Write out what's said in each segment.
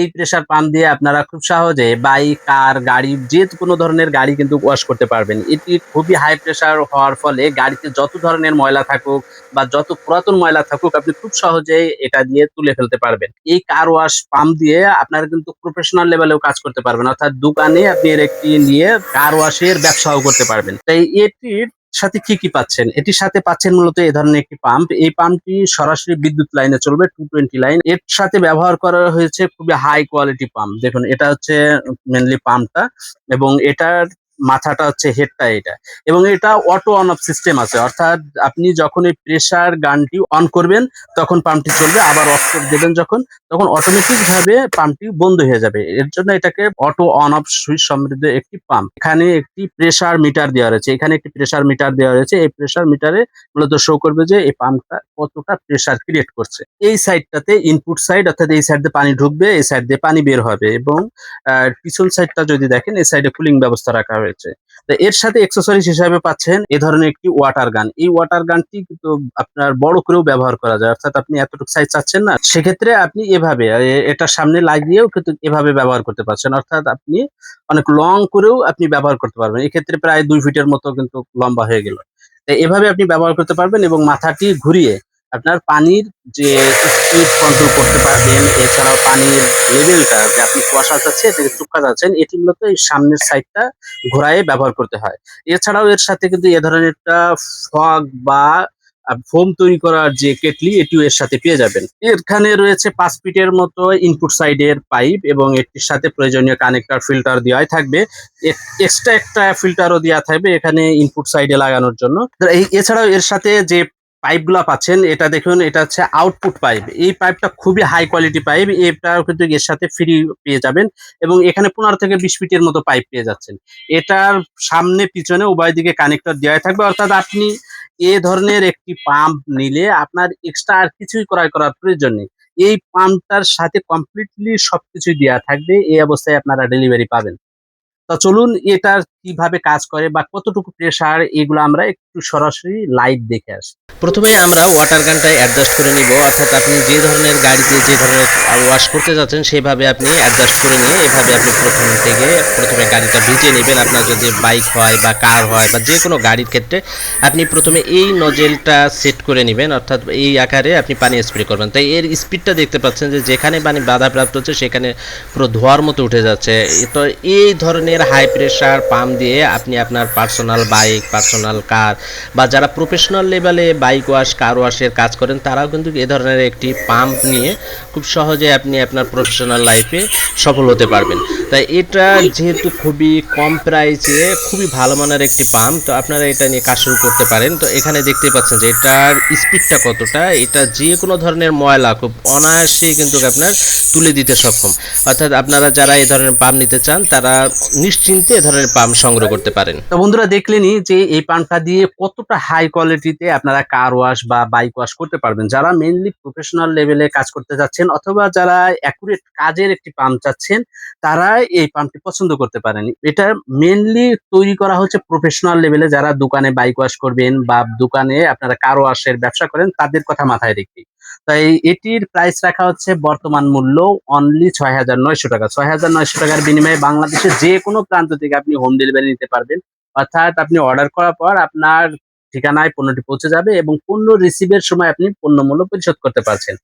এই pressure pump দিয়ে আপনারা খুব সহজে বাইক কার গাড়ি, যে কোনো ধরনের গাড়ি কিন্তু ওয়াশ করতে পারবেন। এটি খুবই হাই প্রেসার হওয়ার ফলে গাড়িতে যত ধরনের ময়লা থাকুক বা যত পুরাতন ময়লা থাকুক, আপনি খুব সহজেই এটা দিয়ে তুলে ফেলতে পারবেন। এই কার ওয়াশ পাম্প দিয়ে আপনারা কিন্তু প্রফেশনাল লেভেলেও কাজ করতে পারবেন। অর্থাৎ দোকানে আপনি এর একটি নিয়ে কার ওয়াশের ব্যবসাও করতে পারবেন। তাই এটির সাথে কি কি পাচ্ছেন? এটির সাথে পাচ্ছেন মূলত এ ধরনের একটি পাম্প এই পাম্পটি সরাসরি বিদ্যুৎ লাইনে চলবে টু টোয়েন্টি লাইন এর সাথে ব্যবহার করা হয়েছে খুবই হাই কোয়ালিটি পাম্প দেখুন, এটা হচ্ছে মেনলি পাম্পটা এবং এটার মাথাটা হচ্ছে হেডটা এটা। এবং এটা অটো অন অফ সিস্টেম আছে। অর্থাৎ আপনি যখন এই প্রেসার গানটি অন করবেন, তখন পাম্পটি চলবে, আবার অফ করে দেবেন যখন, তখন অটোমেটিক ভাবে পাম্পটি বন্ধ হয়ে যাবে। এর জন্য এটাকে অটো অন অফ সুইচ সমৃদ্ধ একটি পাম্প এখানে একটি প্রেসার মিটার দেওয়া রয়েছে। এখানে একটি প্রেসার মিটার দেওয়া রয়েছে। এই প্রেসার মিটারে মূলত শো করবে যে এই পাম্পটা কতটা প্রেসার ক্রিয়েট করছে। এই সাইডটাতে ইনপুট সাইড অর্থাৎ এই সাইড দিয়ে পানি ঢুকবে, এই সাইড দিয়ে পানি বের হবে এবং পিছন সাইডটা যদি দেখেন, এই সাইডে কুলিং ব্যবস্থা রাখা হয়েছে তো এর সাথে এক্সেসরিজ হিসাবে পাচ্ছেন এই ধরনের একটি ওয়াটার গান এই ওয়াটার গানটি কিন্তু আপনার বড় করেও ব্যবহার করা যায়। অর্থাৎ আপনি এতটুকু সাইজ চাচ্ছেন না, সেক্ষেত্রে আপনি এভাবে, এ- এটা সামনে লাগিয়েও কিন্তু এভাবে ব্যবহার করতে পারছেন। অর্থাৎ আপনি অনেক লং করেও আপনি ব্যবহার করতে পারবেন। এক্ষেত্রে প্রায় দুই ফিটের মতো কিন্তু লম্বা হয়ে গেল। এভাবে আপনি ব্যবহার করতে পারবেন এবং মাথাটি ঘুরিয়ে আপনার পানির যে স্পিড কন্ট্রোল করতে পারবেন, এছাড়াও পানির লেভেলটা যে আপনি কুয়াশা যাচ্ছে থেকে চুপকা যাচ্ছেন এটি মূলত এই সামনের সাইডটা ঘোরায় ব্যবহার করতে হয়। এছাড়াও এর সাথে কিন্তু এ ধরনের একটা ফগ বা ফোম তৈরি করার যে কেটলি, এটিও এর সাথে পেয়ে যাবেন। এখানে রয়েছে পাঁচ ফিটের মতো ইনপুট সাইডের পাইপ এবং এটির সাথে প্রয়োজনীয় কানেক্টর ফিল্টার দেওয়াই থাকবে। এক্সট্রা একটা ফিল্টারও দেওয়া থাকবে এখানে ইনপুট সাইডে লাগানোর জন্য। এছাড়াও এর সাথে যে পাইপগুলা পাচ্ছেন, এটা দেখুন, এটা হচ্ছে আউটপুট পাইপ এই পাইপটা খুবই হাই কোয়ালিটি পাইপ এটা কিন্তু এর সাথে ফ্রি পেয়ে যাবেন এবং এখানে পনেরো থেকে বিশ ফিটের মতো পাইপ পেয়ে যাচ্ছেন। এটার সামনে, পিছনে, উভয় দিকে কানেক্টর দেওয়া থাকবে। অর্থাৎ আপনি এ ধরনের একটি পাম্প নিলে আপনার এক্সট্রা আর কিছুই ক্রয় করার প্রয়োজন নেই। এই পাম্পটার সাথে কমপ্লিটলি সবকিছু দেওয়া থাকবে, এই অবস্থায় আপনারা ডেলিভারি পাবেন। তা চলুন, এটার কীভাবে কাজ করে বা কতটুকু প্রেসার এগুলো আমরা সরাসরি লাইভ দেখে আসি। প্রথমে আমরা ওয়াটার গানটা অ্যাডজাস্ট করে নিব। অর্থাৎ আপনি যে ধরনের গাড়িতে যে ধরনের ওয়াশ করতে যাচ্ছেন, সেভাবে আপনি অ্যাডজাস্ট করে নিয়ে এভাবে আপনি প্রথম থেকে প্রথমে গাড়িটা ভিজিয়ে নেবেন। আপনার যদি বাইক হয় বা কার হয় বা যে কোনো গাড়ির ক্ষেত্রে আপনি প্রথমে এই নজেলটা সেট করে নেবেন। অর্থাৎ এই আকারে আপনি পানি স্প্রে করবেন। তাই এর স্পিডটা দেখতে পাচ্ছেন যে যেখানে পানি বাধাপ্রাপ্ত হচ্ছে, সেখানে পুরো ধোয়ার মতো উঠে যাচ্ছে। তো এই ধরনের হাই প্রেশার পাম্প দিয়ে আপনি আপনার পার্সোনাল বাইক পার্সোনাল কার বা যারা প্রফেশনাল লেভেলে বাইক ওয়াশ কার ওয়াশের কাজ করেন, তারাও কিন্তু এ ধরনের একটি পাম্প নিয়ে খুব সহজে আপনি আপনার প্রফেশনাল লাইফে সফল হতে পারবেন। তাই এটা যেহেতু খুবই কম প্রাইসে খুবই ভালো মানের একটি পাম্প তো আপনারা এটা নিয়ে কাজ শুরু করতে পারেন। তো এখানে দেখতে পাচ্ছেন যে এটার স্পিডটা কতটা, এটা যে কোনো ধরনের ময়লা খুব অনায়াসে কিন্তু আপনার তুলে দিতে সক্ষম। অর্থাৎ আপনারা যারা এই ধরনের পাম্প নিতে চান, তারা নিশ্চিন্তে এ ধরনের পাম্প সংগ্রহ করতে পারেন। তো বন্ধুরা দেখলেনই যে এই পাম্পটা দিয়ে কতটা হাই কোয়ালিটিতে আপনারা কার ওয়াশ বা বাইক ওয়াশ করতে পারবেন? যারা মেইনলি প্রফেশনাল লেভেলে কাজ করতে যাচ্ছেন অথবা যারা অ্যাকুরেট কাজের একটি পাম্প চাচ্ছেন তারা এই পাম্পটি পছন্দ করতে পারেন। এটা মেইনলি তৈরি করা হচ্ছে প্রফেশনাল লেভেলে যারা দোকানে বাইক ওয়াশ করবেন বা দোকানে আপনারা কার ওয়াশের ব্যবসা করেন, তাদের কথা মাথায় রেখে। তাই এটির প্রাইস রাখা হচ্ছে বর্তমান মূল্য অনলি ছয় হাজার নয়শো টাকা। ছয় হাজার নয়শো টাকার বিনিময়ে বাংলাদেশের যে কোনো প্রান্ত থেকে আপনি হোম ডেলিভারি নিতে পারবেন। অর্থাৎ আপনি অর্ডার করার পর আপনার ঠিকানায় পণ্যটি পৌঁছে যাবে এবং পণ্য রিসিভের সময় আপনি পণ্য মূল্য পরিশোধ করতে পারছেন।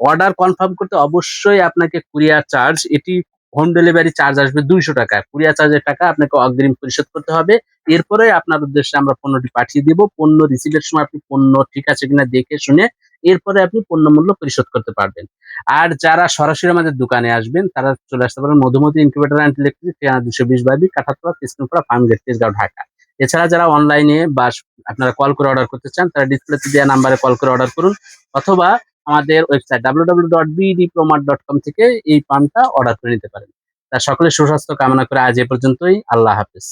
অর্ডার কনফার্ম করতে অবশ্যই আপনাকে কুরিয়ার চার্জ এটি হোম ডেলিভারি চার্জ আসবে দুইশো টাকা। কুরিয়ার চার্জের টাকা আপনাকে অগ্রিম পরিশোধ করতে হবে। এরপরে আপনার উদ্দেশ্যে আমরা পণ্যটি পাঠিয়ে দিব। পণ্য রিসিভের সময় আপনি পণ্য ঠিক আছে কিনা দেখে শুনে এরপরে আপনি পণ্য মূল্য পরিশোধ করতে পারবেন। আর যারা সরাসরি আমাদের দোকানে আসবেন, তারা চলে আসতে পারেন মধুমতি ইনকিউবেটর অ্যান্ড ইলেকট্রিক ঠিকানা দুশো বিশ বাইবি কাঠাতলা কৃষ্ণপুরা ফার্ম গেট তেজগাঁও, ঢাকা। এছাড়া যারা অনলাইনে বা আপনারা কল করে অর্ডার করতে চান, তারা ডিসপ্লেতে দেওয়া নাম্বারে কল করে অর্ডার করুন, অথবা আমাদের ওয়েবসাইট কম থেকে এই পাম্পটা অর্ডার করে নিতে পারেন। তা সকলের সুস্বাস্থ্য কামনা করে আজ এ পর্যন্তই। আল্লাহ হাফিজ।